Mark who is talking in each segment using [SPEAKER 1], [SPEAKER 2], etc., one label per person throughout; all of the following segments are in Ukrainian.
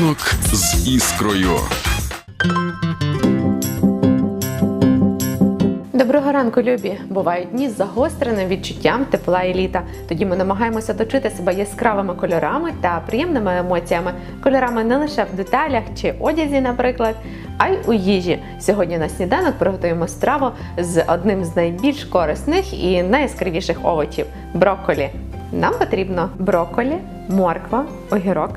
[SPEAKER 1] Сніданок з іскрою.
[SPEAKER 2] Доброго ранку, любі! Бувають дні з загостреним відчуттям тепла і літа. Тоді ми намагаємося точити себе яскравими кольорами та приємними емоціями. Кольорами не лише в деталях чи одязі, наприклад, а й у їжі. Сьогодні на сніданок приготуємо страву з одним з найбільш корисних і найяскравіших овочів брокколі. Нам потрібно брокколі, морква, огірок,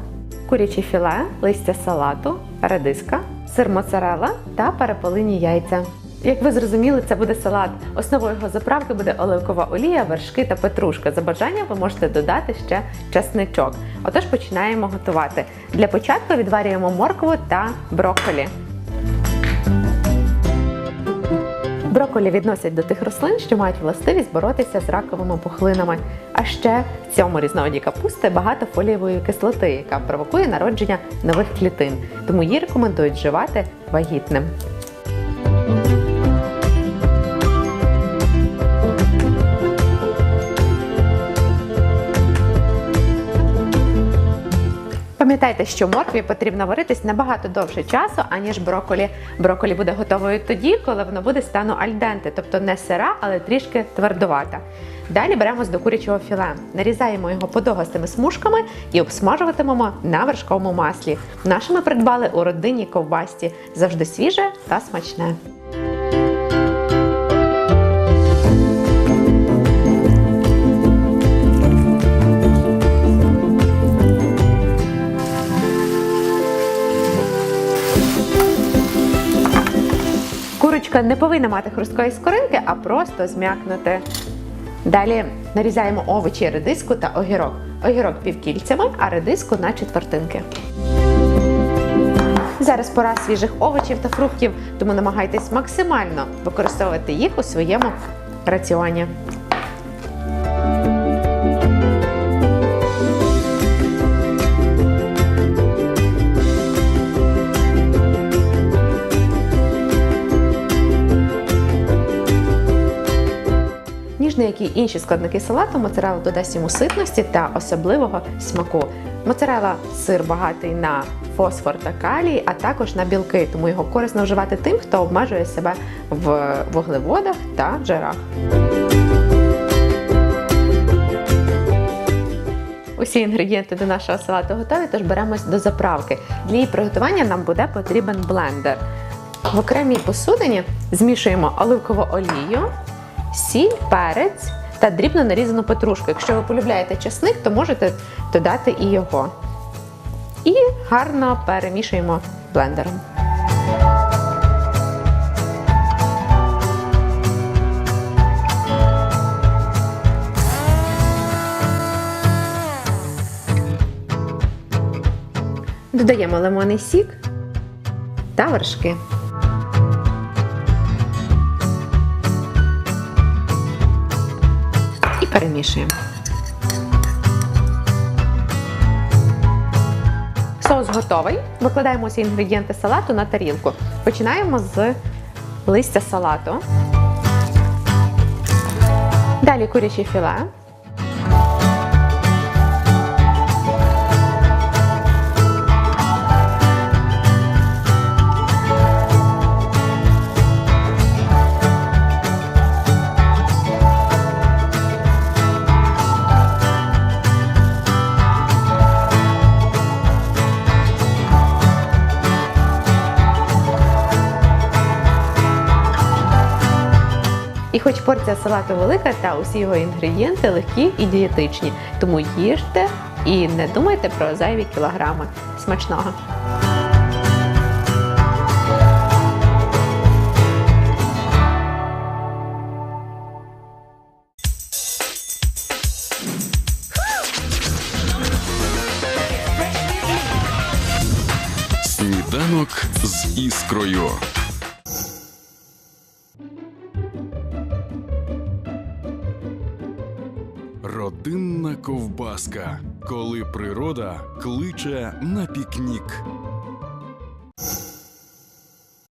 [SPEAKER 2] куряче філе, листя салату, редиска, сир моцарелла та перепелині яйця. Як ви зрозуміли, це буде салат. Основою його заправки буде оливкова олія, вершки та петрушка. За бажанням ви можете додати ще чесничок. Отож починаємо готувати. Для початку відварюємо моркву та брокколі. Брокколі відносять до тих рослин, що мають властивість боротися з раковими пухлинами. А ще в цьому різновиді капусти багато фолієвої кислоти, яка провокує народження нових клітин. Тому її рекомендують вживати вагітним. Пам'ятайте, що моркві потрібно варитись набагато довше часу, аніж брокколі. Брокколі буде готовою тоді, коли воно буде стану альденте, тобто не сира, але трішки твердувата. Далі беремо до курячого філе, нарізаємо його подовгастими смужками і обсмажуватимемо на вершковому маслі. Наше ми придбали у родинній ковбасті. Завжди свіже та смачне. Курочка не повинна мати хрусткої скоринки, а просто зм'якнути. Далі нарізаємо овочі, редиску та огірок. Огірок півкільцями, а редиску на четвертинки. Зараз пора свіжих овочів та фруктів, тому намагайтесь максимально використовувати їх у своєму раціоні. Ніж як і інші складники салату, моцарелла додасть йому ситності та особливого смаку. Моцарелла – сир багатий на фосфор та калій, а також на білки, тому його корисно вживати тим, хто обмежує себе в вуглеводах та жирах. Усі інгредієнти до нашого салату готові, тож беремось до заправки. Для її приготування нам буде потрібен блендер. В окремій посудині змішуємо оливкову олію, сіль, перець та дрібно нарізану петрушку. Якщо ви полюбляєте чесник, то можете додати і його. І гарно перемішуємо блендером. Додаємо лимонний сік та вершки. Перемішуємо. Соус готовий. Викладаємо всі інгредієнти салату на тарілку. Починаємо з листя салату. Далі куряче філе. І хоч порція салату велика, та усі його інгредієнти легкі і дієтичні. Тому їжте і не думайте про зайві кілограми. Смачного!
[SPEAKER 1] Сніданок з іскрою. Родинна ковбаска. Коли природа кличе на пікнік.